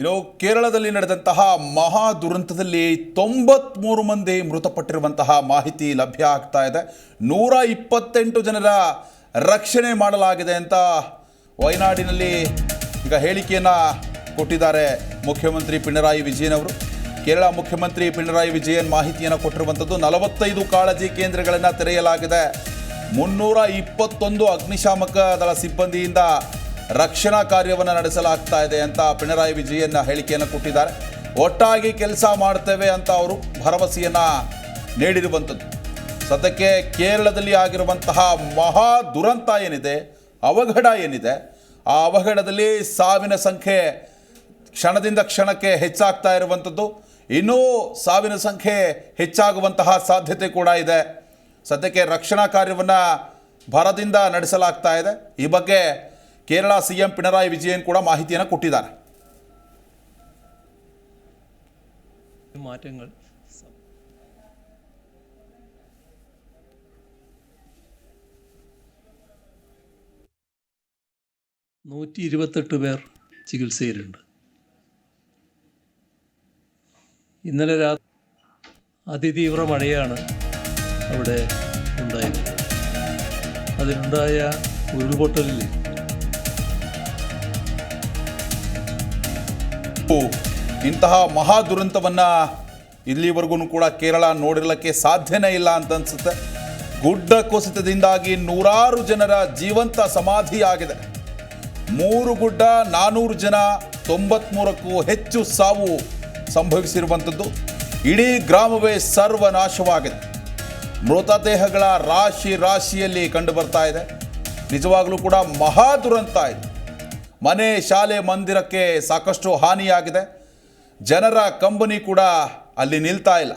ಇನ್ನು ಕೇರಳದಲ್ಲಿ ನಡೆದಂತಹ ಮಹಾ ದುರಂತದಲ್ಲಿ ತೊಂಬತ್ಮೂರು ಮಂದಿ ಮೃತಪಟ್ಟಿರುವಂತಹ ಮಾಹಿತಿ ಲಭ್ಯ ಆಗ್ತಾ ಇದೆ. ನೂರ ಇಪ್ಪತ್ತೆಂಟು ಜನರ ರಕ್ಷಣೆ ಮಾಡಲಾಗಿದೆ ಅಂತ ವಯನಾಡಿನಲ್ಲಿ ಈಗ ಹೇಳಿಕೆಯನ್ನು ಕೊಟ್ಟಿದ್ದಾರೆ ಮುಖ್ಯಮಂತ್ರಿ ಪಿಣರಾಯಿ ವಿಜಯನ್ ಅವರು. ಕೇರಳ ಮುಖ್ಯಮಂತ್ರಿ ಪಿಣರಾಯಿ ವಿಜಯನ್ ಮಾಹಿತಿಯನ್ನು ಕೊಟ್ಟಿರುವಂಥದ್ದು ನಲವತ್ತೈದು ಕಾಳಜಿ ಕೇಂದ್ರಗಳನ್ನು ತೆರೆಯಲಾಗಿದೆ. ಮುನ್ನೂರ ಇಪ್ಪತ್ತೊಂದು ಅಗ್ನಿಶಾಮಕ ದಳ ಸಿಬ್ಬಂದಿಯಿಂದ ರಕ್ಷಣಾ ಕಾರ್ಯವನ್ನು ನಡೆಸಲಾಗ್ತಾ ಇದೆ ಅಂತ ಪಿಣರಾಯಿ ವಿಜಯನ್ ಹೇಳಿಕೆಯನ್ನು ಕೊಟ್ಟಿದ್ದಾರೆ. ಒಟ್ಟಾಗಿ ಕೆಲಸ ಮಾಡ್ತೇವೆ ಅಂತ ಅವರು ಭರವಸೆಯನ್ನು ನೀಡಿರುವಂಥದ್ದು. ಸದ್ಯಕ್ಕೆ ಕೇರಳದಲ್ಲಿ ಆಗಿರುವಂತಹ ಮಹಾ ದುರಂತ ಏನಿದೆ, ಅವಘಡ ಏನಿದೆ, ಆ ಅವಘಡದಲ್ಲಿ ಸಾವಿನ ಸಂಖ್ಯೆ ಕ್ಷಣದಿಂದ ಕ್ಷಣಕ್ಕೆ ಹೆಚ್ಚಾಗ್ತಾ ಇರುವಂಥದ್ದು. ಇನ್ನೂ ಸಾವಿನ ಸಂಖ್ಯೆ ಹೆಚ್ಚಾಗುವಂತಹ ಸಾಧ್ಯತೆ ಕೂಡ ಇದೆ. ಸದ್ಯಕ್ಕೆ ರಕ್ಷಣಾ ಕಾರ್ಯವನ್ನು ಭರದಿಂದ ನಡೆಸಲಾಗ್ತಾ ಇದೆ. ಈ ಬಗ್ಗೆ ಕೇರಳ ಸಿ ಎಂ ಪಿಣರಾಯಿ ವಿಜಯನ್ ಕೂಡ ಮಾಹಿತಿಯನ್ನು ಕೊಟ್ಟಿದ್ದಾರೆ മാറ്റങ്ങൾ നൂറ്റി ഇരുപത്തെട്ട് പേർ ചികിത്സയിലുണ്ട് ഇന്നലെ രാ അതിതീവ്ര മഴയാണ് അവിടെ ഉണ്ടായത് അതിലുണ്ടായ ഉരുൾപൊട്ടലിൽ ಇಂತಹ ಮಹಾ ದುರಂತವನ್ನು ಇಲ್ಲಿವರೆಗೂ ಕೂಡ ಕೇರಳ ನೋಡಿರಲಿಕ್ಕೆ ಸಾಧ್ಯನೇ ಇಲ್ಲ ಅಂತ ಅನ್ಸುತ್ತೆ. ಗುಡ್ಡ ಕುಸಿತದಿಂದಾಗಿ ನೂರಾರು ಜನರ ಜೀವಂತ ಸಮಾಧಿಯಾಗಿದೆ. ಮೂರು ಗುಡ್ಡ, ನಾನೂರು ಜನ, ತೊಂಬತ್ಮೂರಕ್ಕೂ ಹೆಚ್ಚು ಸಾವು ಸಂಭವಿಸಿರುವಂಥದ್ದು. ಇಡೀ ಗ್ರಾಮವೇ ಸರ್ವನಾಶವಾಗಿದೆ. ಮೃತದೇಹಗಳ ರಾಶಿ ರಾಶಿಯಲ್ಲಿ ಕಂಡು ಬರ್ತಾ ಇದೆ. ನಿಜವಾಗಲೂ ಕೂಡ ಮಹಾ ದುರಂತ ಇದೆ. ಮನೆ ಶಾಲೆ ಮಂದಿರಕ್ಕೆ ಸಾಕಷ್ಟು ಹಾನಿಯಾಗಿದೆ. ಜನರ ಕಂಬನಿ ಕೂಡ ಅಲ್ಲಿ ನಿಲ್ತಾ ಇಲ್ಲ.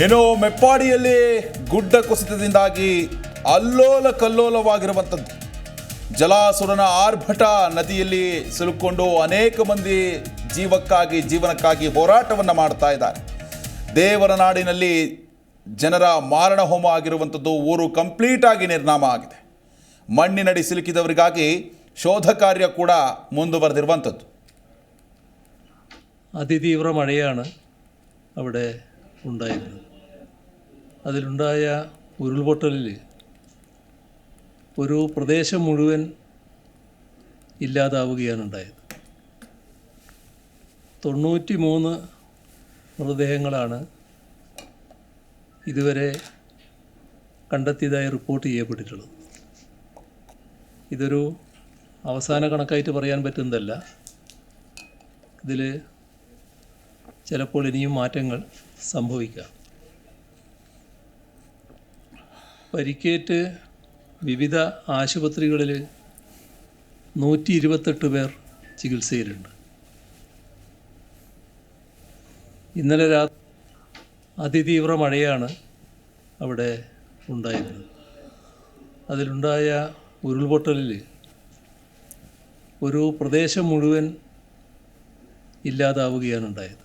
ಇನ್ನು ಮೆಪ್ಪಾಡಿಯಲ್ಲಿ ಗುಡ್ಡ ಕುಸಿತದಿಂದಾಗಿ ಅಲ್ಲೋಲ ಕಲ್ಲೋಲವಾಗಿರುವಂಥದ್ದು ಜಲಾಸುರನ ಆರ್ಭಟ ನದಿಯಲ್ಲಿ ಸಿಲುಕೊಂಡು ಅನೇಕ ಮಂದಿ ಜೀವಕ್ಕಾಗಿ ಜೀವನಕ್ಕಾಗಿ ಹೋರಾಟವನ್ನು ಮಾಡ್ತಾ ಇದ್ದಾರೆ ದೇವರ ನಾಡಿನಲ್ಲಿ ಜನರ ಮಾರಣ ಹೋಮ ಆಗಿರುವಂಥದ್ದು ಊರು ಕಂಪ್ಲೀಟ್ ಆಗಿ ನಿರ್ನಾಮ ಆಗಿದೆ ಮಣ್ಣಿನಡಿ ಸಿಲುಕಿದವರಿಗಾಗಿ ಶೋಧ ಕಾರ್ಯ ಕೂಡ ಮುಂದುವರೆದಿರುವಂಥದ್ದು അതിതീവ്ര മഴയാണ് അവിടെ ഉണ്ടായിരുന്നത് അതിലുണ്ടായ ഉരുൾപൊട്ടലിൽ ഒരു പ്രദേശം മുഴുവൻ ഇല്ലാതാവുകയാണ് ഉണ്ടായത്. തൊണ്ണൂറ്റി മൂന്ന് മൃതദേഹങ്ങളാണ് ഇതുവരെ കണ്ടെത്തിയതായി റിപ്പോർട്ട് ചെയ്യപ്പെട്ടിട്ടുള്ളത്. ഇതൊരു അവസാന കണക്കായിട്ട് പറയാൻ പറ്റുന്നതല്ല. ഇതിൽ ചിലപ്പോൾ ഇനിയും മാറ്റങ്ങൾ സംഭവിക്കാം പരിക്കേറ്റ് വിവിധ ആശുപത്രികളിൽ നൂറ്റി ഇരുപത്തെട്ട് പേർ ചികിത്സയിലുണ്ട്. ഇന്നലെ രാ അതിതീവ്ര മഴയാണ് അവിടെ ഉണ്ടായിരുന്നത്. അതിലുണ്ടായ ഉരുൾപൊട്ടലിൽ ഒരു പ്രദേശം മുഴുവൻ ഇല്ലാതാവുകയാണ് ഉണ്ടായത്.